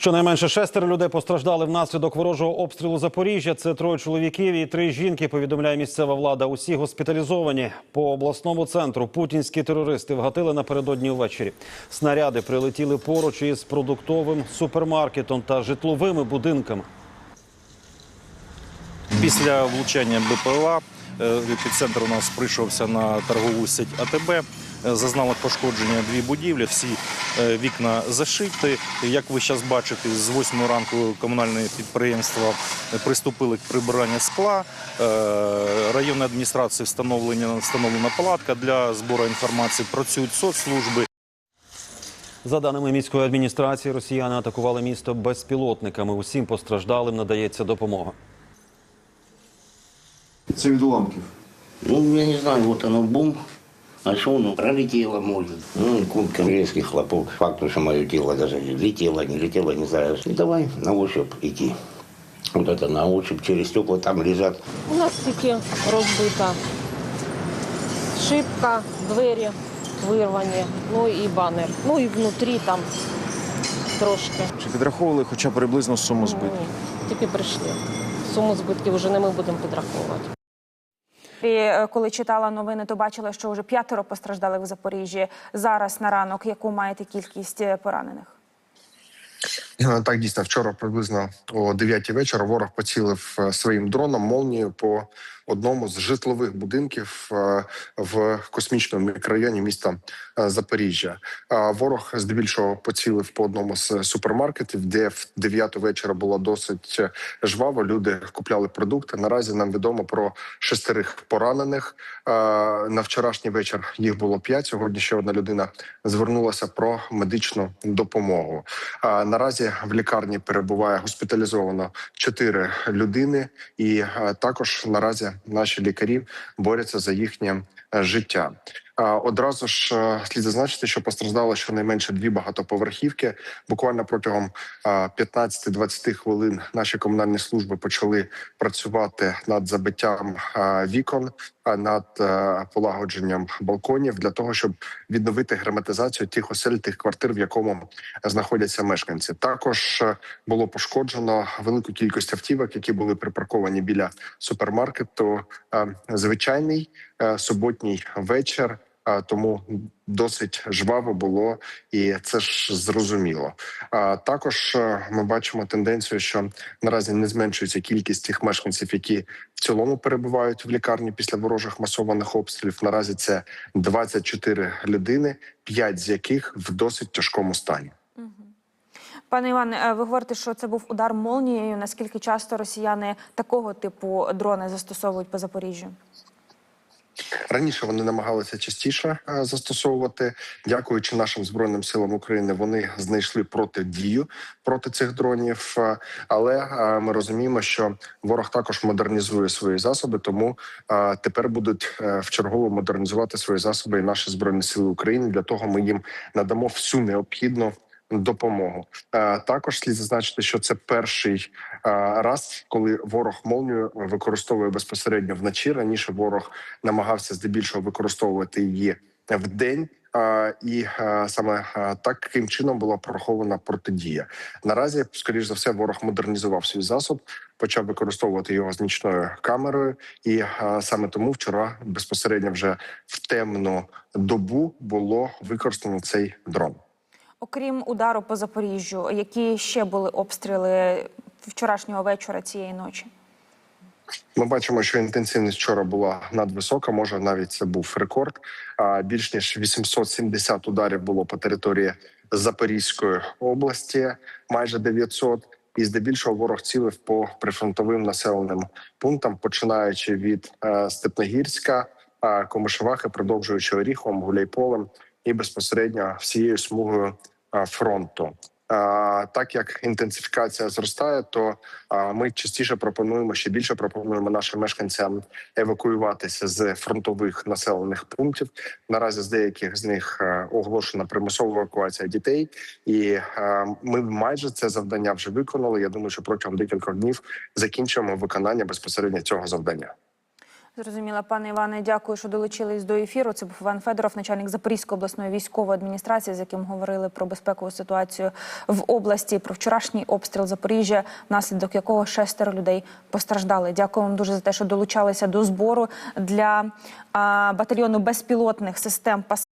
Щонайменше шестеро людей постраждали внаслідок ворожого обстрілу Запоріжжя. Це троє чоловіків і три жінки. Повідомляє місцева влада. Усі госпіталізовані по обласному центру. Путінські терористи вгатили напередодні увечері. Снаряди прилетіли поруч із продуктовим супермаркетом та житловими будинками. Після влучання БПЛА е, епіцентр у нас прийшовся на торгову сеть АТБ. Е, Зазнали пошкодження дві будівлі, всі е, вікна зашиті. Як ви зараз бачите, з 8 ранку комунальне підприємство приступили к прибиранню скла. Е, Районної адміністрації встановлена, встановлена палатка для збору інформації. Працюють соцслужби. За даними міської адміністрації, росіяни атакували місто безпілотниками. Усім постраждалим надається допомога. Це від уламків. Ну, я не знаю, вот оно бум, а что оно пролетело, может. Ну, и куртка, хлопок. Факт, что мое тело даже летело, не летело, не знаю. И давай на ощупь идти. Вот это на ощупь через стекла там лежат. У нас тільки розбита шибка, двері вирвані, ну і банер. Ну і внутрі там трошки. Чи підраховували хоча б приблизно суму збитків? Ні, тільки прийшли. Суму збитків вже не ми будемо підраховувати. І е, коли читала новини, то бачила, що вже п'ятеро постраждали в Запоріжжі. Зараз на ранок, яку маєте кількість е, поранених? Е, Так, дійсно, вчора приблизно о 9 вечора ворог поцілив е, своїм дроном молнією по одному з житлових будинків е, в космічному мікрорайоні міста Запоріжжя. Ворог здебільшого поцілив по одному з супермаркетів, де в 9 вечора було досить жваво. Люди купляли продукти. Наразі нам відомо про шестерих поранених. На вчорашній вечір їх було п'ять. Сьогодні ще одна людина звернулася про медичну допомогу. А в лікарні перебуває госпіталізовано чотири людини, і е, також наразі наші лікарі борються за їхнє е, життя. Одразу ж е, слід зазначити, що постраждало щонайменше дві багатоповерхівки. Буквально протягом а, 15-20 хвилин наші комунальні служби почали працювати над забиттям вікон, над е, полагодженням балконів для того, щоб відновити герметизацію тих осель, тих квартир, в якому знаходяться мешканці. Також е, було пошкоджено велику кількість автівок, які були припарковані біля супермаркету. Звичайний суботній вечір. Тому досить жваво було, і це ж зрозуміло. А також е, ми бачимо тенденцію, що наразі не зменшується кількість тих мешканців, які в цілому перебувають в лікарні після ворожих масованих обстрілів. Наразі це 24 людини, 5 з яких в досить тяжкому стані. Пане Іване, е, ви говорите, що це був удар молнією. Наскільки часто росіяни такого типу дрони застосовують по Запоріжжю? Раніше вони намагалися частіше е, застосовувати. Дякуючи нашим збройним силам України, вони знайшли протидію проти цих дронів. Е, Але е, ми розуміємо, що ворог також модернізує свої засоби, тому тепер будуть е, вчергово модернізувати свої засоби і наші збройні сили України. Для того ми їм надамо всю необхідну. Допомогу також слід зазначити, що це перший раз, коли ворог молнію використовує безпосередньо вночі. Раніше ворог намагався здебільшого використовувати її в день. е, І е, саме е, таким чином була прорахована протидія. Наразі, скоріш за все, ворог модернізував свій засоб, почав використовувати його з нічною камерою, і е, саме тому вчора безпосередньо вже в темну добу було використано цей дрон. Окрім удару по Запоріжжю, які ще були обстріли вчорашнього вечора цієї ночі? Ми бачимо, що інтенсивність вчора була надвисока. Може, навіть це був рекорд. Більш ніж 870 ударів було по території Запорізької області, майже 900. І здебільшого ворог цілив по прифронтовим населеним пунктам, починаючи від е, Степногірська, Комишевахи, продовжуючи Оріховом, Гуляйполем і безпосередньо всією смугою фронту. Так як інтенсифікація зростає, то ми частіше пропонуємо ще більше пропонуємо нашим мешканцям евакуюватися з фронтових населених пунктів. Наразі з деяких з них е, оголошена примусова евакуація дітей, і е, ми майже це завдання вже виконали. Я думаю, що протягом декількох днів закінчимо виконання безпосередньо цього завдання. Зрозуміла, пане Іване, дякую, що долучились до ефіру. Це був Іван Федоров, начальник Запорізької обласної військової адміністрації, з яким говорили про безпекову ситуацію в області, про вчорашній обстріл Запоріжжя, внаслідок якого шестеро людей постраждали. Дякую вам дуже за те, що долучалися до збору для батальйону безпілотних систем ПАС.